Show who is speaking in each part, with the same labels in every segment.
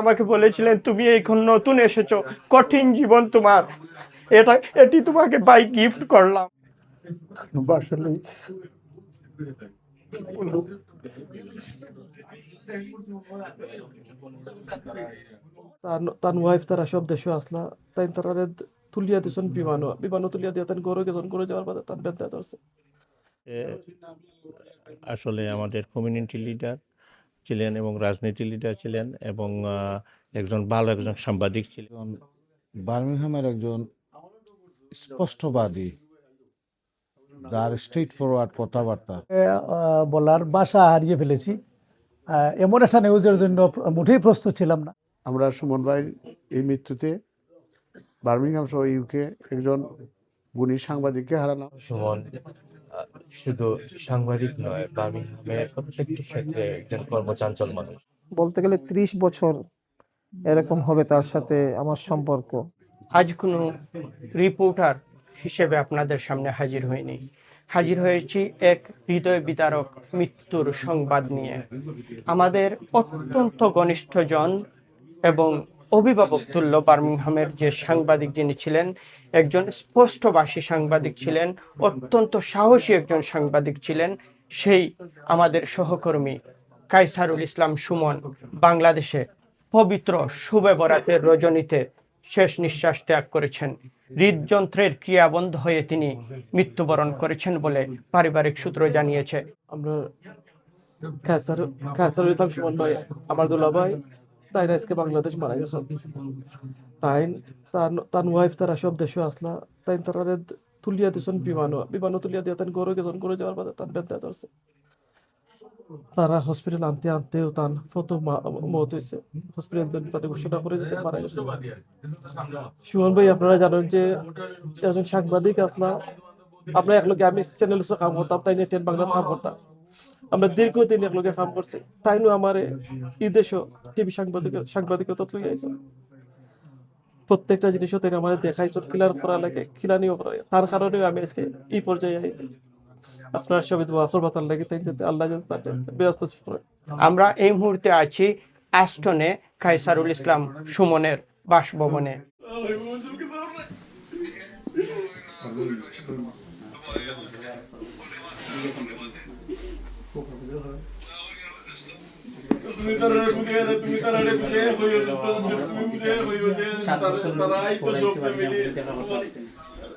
Speaker 1: আমাকে বলেছিলেন তুমি এখন নতুন এসেছ কঠিন জীবন তোমার। এটা এটি তোমাকে বাই গিফট করলাম। আসলে
Speaker 2: তান ওয়াইফ তারা সব দেশে আসলা। তাই তারা তুলিয়া দিয়েছেন বিমানও। বিমানও তুলিয়া দিয়ে তান গরু গেছেন গরু যাওয়ার বাদে তান বেদনা ধরছে।
Speaker 3: আসলে আমাদের কমিউনিটি লিডার ছিলেন এবং রাজনীতি লিডার ছিলেন এবং একজন ভালো একজন সাংবাদিক ছিলেন।
Speaker 4: বার্মিংহামের একজন স্পষ্টবাদী যার স্ট্রেট ফরওয়ার্ড কথাবার্তা
Speaker 5: বলার বাসা হারিয়ে ফেলেছি। এমন একটা নিউজের জন্য মোটেই প্রস্তুত ছিলাম না।
Speaker 6: আমরা সুমন ভাইয়ের এই মৃত্যুতে বার্মিংহাম সহ ইউকে একজন গুণী সাংবাদিককে হারালাম।
Speaker 7: সুমন শুধু সাংবাদিক নয় বার্মিংহামের প্রত্যেকটি ক্ষেত্রে একজন কর্মচাঞ্চল মানুষ।
Speaker 8: বলতে গেলে ত্রিশ বছর এরকম হবে তার সাথে আমার সম্পর্ক।
Speaker 1: আজ কোনো রিপোর্টার হিসেবে আপনাদের সামনে হাজির হয়নি হাজির হয়েছি এক হৃদয় বিতারক মৃত্যুর সংবাদ নিয়ে। আমাদের অত্যন্ত ঘনিষ্ঠজন এবং অভিভাবক তুল্য বার্মিংহামের যে সাংবাদিক যিনি ছিলেন, একজন স্পষ্টভাষী সাংবাদিক ছিলেন, অত্যন্ত সাহসী একজন সাংবাদিক ছিলেন, সেই আমাদের সহকর্মী কাইসারুল ইসলাম সুমন বাংলাদেশে পবিত্র শুভে বরাতের রজনীতে শেষ নিঃশ্বাস ত্যাগ করেছেন। হৃদযন্ত্রের ক্রিয়া বন্ধ হয়ে তিনি মৃত্যুবরণ করেছেন বলে পারিবারিক সূত্র জানিয়েছে।
Speaker 2: আমরা দুলা ভাই তাই আজকে বাংলাদেশ মারা গেছে। তাই তার তার ওয়াইফ তারা সব দেশে আসলা। তাই তারা তুলিয়া দিয়েছেন তুলিয়া দিয়ে গরু গেছেন, গরু যাওয়ার বাদে তান বেদনা ধরছে। তারা হসপিটাল আনতে আনতেও তান প্রথম মত হয়েছে। হসপিটাল তাদের ঘোষণা করে যেতে গেছে সুমন ভাই, আপনারা জানেন যে একজন সাংবাদিক আসলা। আমরা একলগে আমি চ্যানেল কাম করতাম, তাই নিয়ে টেন বাংলা কাম করতাম। আমরা দীর্ঘদিন একলগে কাম করছি। তাই নু আমার এই দেশও টিভি সাংবাদিক সাংবাদিকতা তুই আইস প্রত্যেকটা জিনিসও তাই আমার দেখাইছ খিলার করা লাগে খিলানিও করা তার কারণে আমি আজকে এই পর্যায়ে আইছি। আপনার সবাই দোয়া করবা তার লাগে তাই যাতে আল্লাহ যাতে তার ব্যস্ত
Speaker 1: আমরা এই মুহূর্তে আছি অ্যাস্টনে কাইসারুল ইসলাম সুমনের বাসভবনে।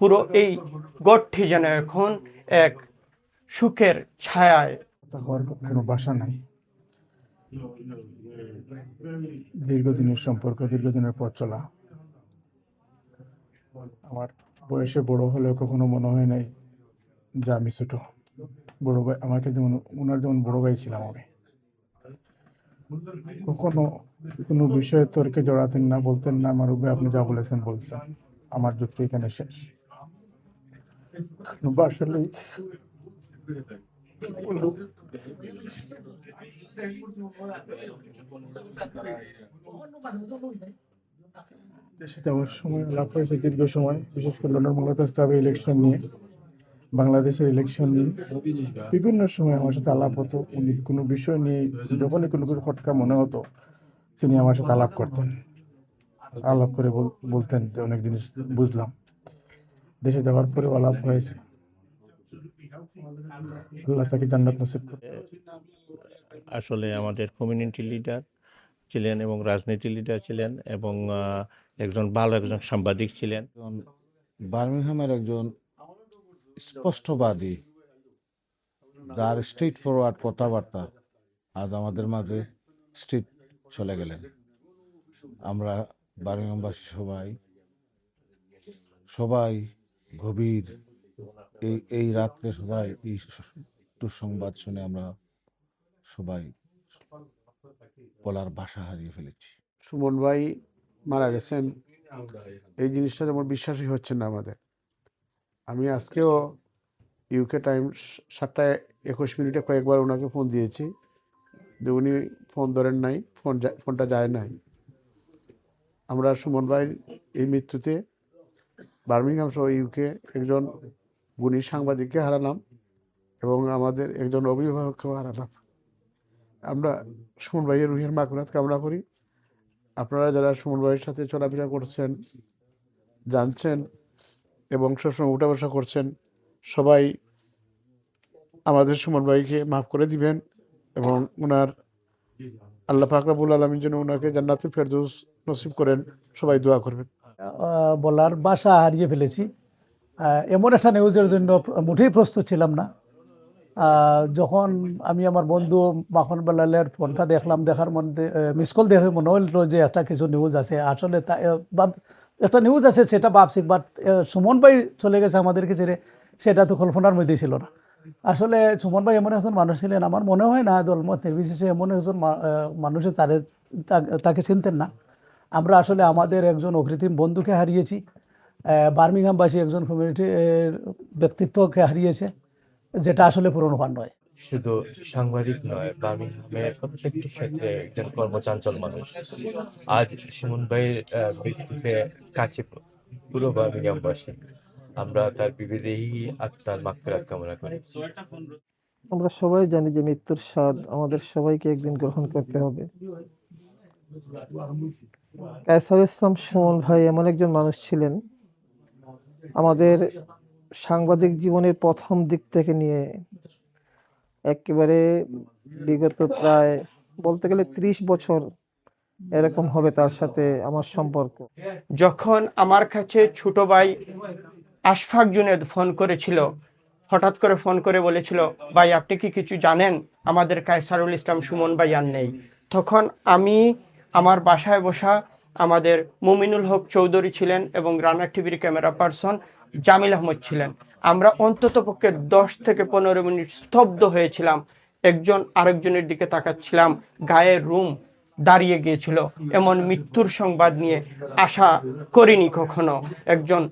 Speaker 1: পুরো এই গঠটি যেন এখন এক সুখের ছায়ায়।
Speaker 6: কোনো বাসা নাই। দীর্ঘদিনের সম্পর্ক, দীর্ঘদিনের পথ চলা। আমার বয়সে বড় হলেও কখনো মনে হয় নাই যে আমি ছোট। বড় ভাই, আমাকে যেমন, ওনার যেমন বড় ভাই ছিলাম আমি। কখনো কোনো বিষয়ে তর্কে জড়াতেন না, বলতেন না, আমার ভাই আপনি যা বলেছেন, বলছেন। আমার যুক্তি এখানে শেষ। আসলেই দেশে যাওয়ার সময় আলাপ হয়েছে দীর্ঘ সময়, বিশেষ করে লন্ডন ক্লাবে ইলেকশন নিয়ে, বাংলাদেশের ইলেকশন নিয়ে। বিভিন্ন সময় আমার সাথে আলাপ হতো, উনি কোনো বিষয় নিয়ে যখনই কোনো কিছু খটকা মনে হতো, তিনি আমার সাথে আলাপ করতেন। আলাপ করে বল- বলতেন যে অনেক জিনিস বুঝলাম। দেশে যাওয়ার পরে আলাপ হয়েছে। আল্লাহ তাকে জান্নাত নসিব
Speaker 3: আসলে আমাদের কমিউনিটি লিডার ছিলেন এবং রাজনীতি লিডার ছিলেন এবং একজন ভালো একজন সাংবাদিক ছিলেন।
Speaker 4: বার্মিংহামের একজন স্পষ্টবাদী যার স্ট্রিট ফরওয়ার্ড কথাবার্তা আজ আমাদের মাঝে স্ট্রিট চলে গেলেন। আমরা বার্মিংহামবাসী সবাই সবাই গভীর এই এই রাত্রে সবাই, এই দুঃসংবাদ শুনে আমরা সবাই বলার ভাষা হারিয়ে ফেলেছি।
Speaker 9: সুমন ভাই মারা গেছেন। এই জিনিসটা যেমন বিশ্বাসই হচ্ছে না আমাদের। আমি আজকেও ইউকে টাইম সাতটায় একুশ মিনিটে কয়েকবার ওনাকে ফোন দিয়েছি যে উনি ফোন ধরেন নাই, ফোন ফোনটা যায় নাই। আমরা সুমন ভাইয়ের এই মৃত্যুতে বার্মিংহাম সহ ইউকে একজন গুণী সাংবাদিককে হারালাম এবং আমাদের একজন অভিভাবককেও হারালাম। আমরা সুমন ভাইয়ের রুহের মাকুরাত কামনা করি। আপনারা যারা সুমন ভাইয়ের সাথে চলাফেরা করছেন, জানছেন এবং সবসময় উঠা বসা করছেন, সবাই আমাদের সুমন ভাইকে মাফ করে দিবেন এবং ওনার আল্লাহ ফাকরাবুল আলমীর জন্য ওনাকে জান্নাতে ফেরদৌস নসিব করেন। সবাই দোয়া করবেন।
Speaker 5: বলার বাসা হারিয়ে ফেলেছি। এমন একটা নিউজের জন্য মোটেই প্রস্তুত ছিলাম না। যখন আমি আমার বন্ধু মাখন বেলালের ফোনটা দেখলাম, দেখার মধ্যে মিস কল দেখে মনে হলো যে একটা কিছু নিউজ আছে। আসলে তা একটা নিউজ আছে সেটা ভাবছি বাট সুমন ভাই চলে গেছে আমাদেরকে ছেড়ে, সেটা তো কল্পনার মধ্যে ছিল না। আসলে সুমন ভাই এমন একজন মানুষ ছিলেন, আমার মনে হয় না দলমত, নির্বিশেষে এমন একজন মানুষে তাদের তাকে চিনতেন না। আমরা আসলে আমাদের একজন অকৃত্রিম বন্ধুকে হারিয়েছি বার্মিংহামবাসী একজন কমিউনিটি ব্যক্তিত্বকে হারিয়েছে যেটা আসলে পুরনো পান নয়।
Speaker 7: শুধু সাংবাদিক নয় বার্মিংহামের প্রত্যেকটি ক্ষেত্রে একজন কর্মচাঞ্চল মানুষ। আজ সুমন ভাইয়ের মৃত্যুতে কাছে পুরো বার্মিংহামবাসী। আমরা তার বিবেদেই আত্মার মাগফিরাত কামনা করি।
Speaker 8: আমরা সবাই জানি যে মৃত্যুর স্বাদ আমাদের সবাইকে একদিন গ্রহণ করতে হবে। কায়সার ইসলাম সুমন ভাই এমন একজন মানুষ ছিলেন। আমাদের সাংবাদিক জীবনের প্রথম দিক থেকে নিয়ে একেবারে বিগত প্রায় বলতে গেলে ত্রিশ বছর এরকম হবে তার সাথে আমার সম্পর্ক।
Speaker 1: যখন আমার কাছে ছোট ভাই আশফাক জুনেদ ফোন করেছিল, হঠাৎ করে ফোন করে বলেছিল, ভাই, আপনি কি কিছু জানেন? আমাদের কায়সারুল ইসলাম সুমন ভাই আর নেই। তখন আমি আমার বাসায় বসা আমাদের মুমিনুল হক চৌধুরী ছিলেন এবং রানা টিভির ক্যামেরা পার্সন জামিল আহমদ ছিলেন। আমরা অন্তত পক্ষে দশ থেকে পনেরো মিনিট স্তব্ধ হয়েছিলাম। একজন আরেকজনের দিকে তাকাচ্ছিলাম। গায়ের রুম দাঁড়িয়ে গিয়েছিল। এমন মৃত্যুর সংবাদ নিয়ে আশা করিনি কখনো। একজন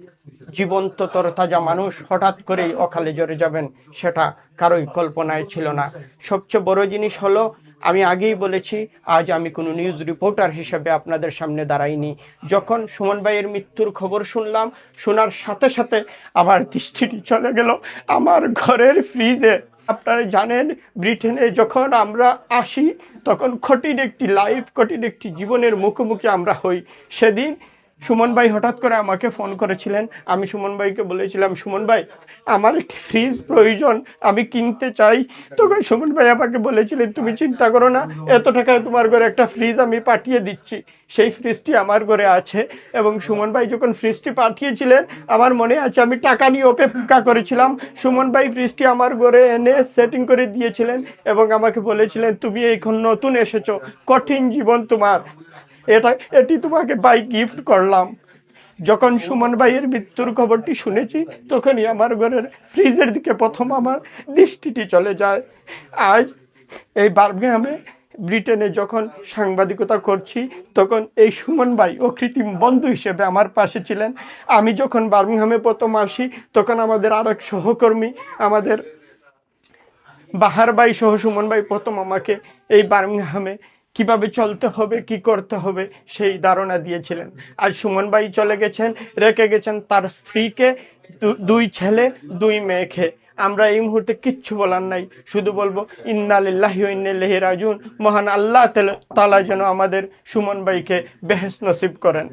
Speaker 1: জীবন্ত তরতাজা মানুষ হঠাৎ করেই অকালে জড়ে যাবেন, সেটা কারোই কল্পনায় ছিল না। সবচেয়ে বড় জিনিস হলো আমি আগেই বলেছি, আজ আমি কোনো নিউজ রিপোর্টার হিসেবে আপনাদের সামনে দাঁড়াইনি। যখন সুমন ভাইয়ের মৃত্যুর খবর শুনলাম, শোনার সাথে সাথে আমার দৃষ্টিটি চলে গেল আমার ঘরের ফ্রিজে আপনারা জানেন, ব্রিটেনে যখন আমরা আসি, তখন কঠিন একটি লাইফ কঠিন একটি জীবনের মুখোমুখি আমরা হই। সেদিন সুমন ভাই হঠাৎ করে আমাকে ফোন করেছিলেন। আমি সুমন ভাইকে বলেছিলাম, সুমন ভাই, আমার একটি ফ্রিজ প্রয়োজন, আমি কিনতে চাই। তখন সুমন ভাই আমাকে বলেছিলেন, তুমি চিন্তা করো না, এত টাকায় তোমার ঘরে একটা ফ্রিজ আমি পাঠিয়ে দিচ্ছি। সেই ফ্রিজটি আমার ঘরে আছে। এবং সুমন ভাই যখন ফ্রিজটি পাঠিয়েছিলেন, আমার মনে আছে আমি টাকা নিয়ে অপেক্ষা করেছিলাম। সুমন ভাই ফ্রিজটি আমার ঘরে এনে সেটিং করে দিয়েছিলেন এবং আমাকে বলেছিলেন, তুমি এখন নতুন এসেছ, কঠিন জীবন তোমার। এটা এটি তোমাকে বাই গিফট করলাম। যখন সুমন ভাইয়ের মৃত্যুর খবরটি শুনেছি তখনই আমার ঘরের ফ্রিজের দিকে প্রথম আমার দৃষ্টিটি চলে যায়। আজ এই বার্মিংহামে ব্রিটেনে যখন সাংবাদিকতা করছি তখন এই সুমন ভাই ও কৃত্রিম বন্ধু হিসেবে আমার পাশে ছিলেন। আমি যখন বার্মিংহামে প্রথম আসি তখন আমাদের আর এক সহকর্মী আমাদের বাহার ভাই সহ সুমন ভাই প্রথম আমাকে এই বার্মিংহামে কীভাবে চলতে হবে, কি করতে হবে, সেই ধারণা দিয়েছিলেন। আর সুমন ভাই চলে গেছেন, রেখে গেছেন তার স্ত্রীকে দুই ছেলে, দুই মেয়েকে। আমরা এই মুহূর্তে কিচ্ছু বলার নাই, শুধু বলব ইন্নালিল্লাহি ইলাইহি মহান আল্লাহ তালা যেন আমাদের সুমন ভাইকে বেহেস নসিব করেন।